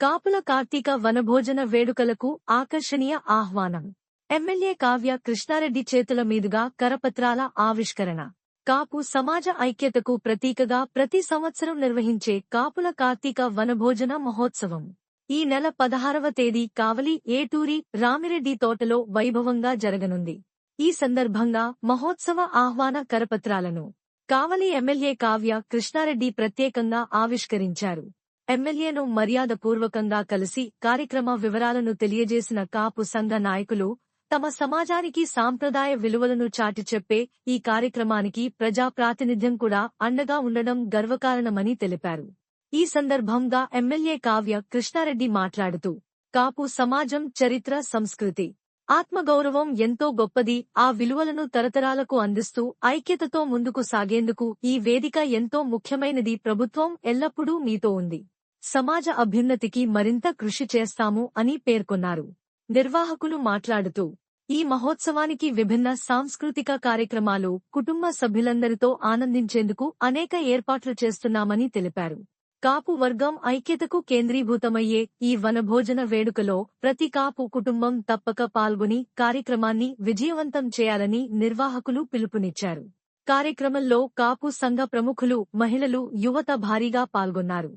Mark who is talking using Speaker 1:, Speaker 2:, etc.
Speaker 1: కాపుల కార్తీక వనభోజన వేడుకలకు ఆకర్షణీయ ఆహ్వానం. ఎమ్మెల్యే కావ్య కృష్ణారెడ్డి చేతుల మీదుగా కరపత్రాల ఆవిష్కరణ. కాపు సమాజ ఐక్యతకు ప్రతీకగా ప్రతి సంవత్సరం నిర్వహించే కాపుల కార్తీక వనభోజన మహోత్సవం. ఈ నెల పదహారవ తేదీ కావలి ఏటూరి రామిరెడ్డి తోటలో వైభవంగా జరగనుంది. ఈ సందర్భంగా మహోత్సవ ఆహ్వాన కరపత్రాలను కావలి ఎమ్మెల్యే కావ్య కృష్ణారెడ్డి ప్రత్యేకంగా ఆవిష్కరించారు. ఎమ్మెల్యేను మర్యాదపూర్వకంగా కలిసి కార్యక్రమ వివరాలను తెలియజేసిన కాపు సంఘ నాయకులు తమ సమాజానికి సాంప్రదాయ విలువలను చాటి చెప్పే ఈ కార్యక్రమానికి ప్రజా ప్రాతినిధ్యం కూడా అండగా ఉండడం గర్వకారణమని తెలిపారు. ఈ సందర్భంగా ఎమ్మెల్యే కావ్య కృష్ణారెడ్డి మాట్లాడుతూ కాపు సమాజం చరిత్ర సంస్కృతి. ఆత్మగౌరవం ఎంతో గొప్పది. ఆ విలువలను తరతరాలకు అందిస్తూ ఐక్యతతో ముందుకు సాగేందుకు ఈ వేదిక ఎంతో ముఖ్యమైనది. ప్రభుత్వం ఎల్లప్పుడూ మీతో ఉంది. సమాజ అభ్యున్నతికి మరింత కృషి చేస్తాము అని పేర్కొన్నారు. నిర్వాహకులు మాట్లాడుతూ ఈ మహోత్సవానికి విభిన్న సాంస్కృతిక కార్యక్రమాలు కుటుంబ సభ్యులందరితో ఆనందించేందుకు అనేక ఏర్పాట్లు చేస్తున్నామని తెలిపారు. కాపు వర్గం ఐక్యతకు కేంద్రీభూతమయ్యే ఈ వనభోజన వేడుకలో ప్రతి కాపు కుటుంబం తప్పక పాల్గొని కార్యక్రమాన్ని విజయవంతం చేయాలని నిర్వాహకులు పిలుపునిచ్చారు. కార్యక్రమంలో కాపు సంఘ ప్రముఖులు మహిళలు యువత భారీగా పాల్గొన్నారు.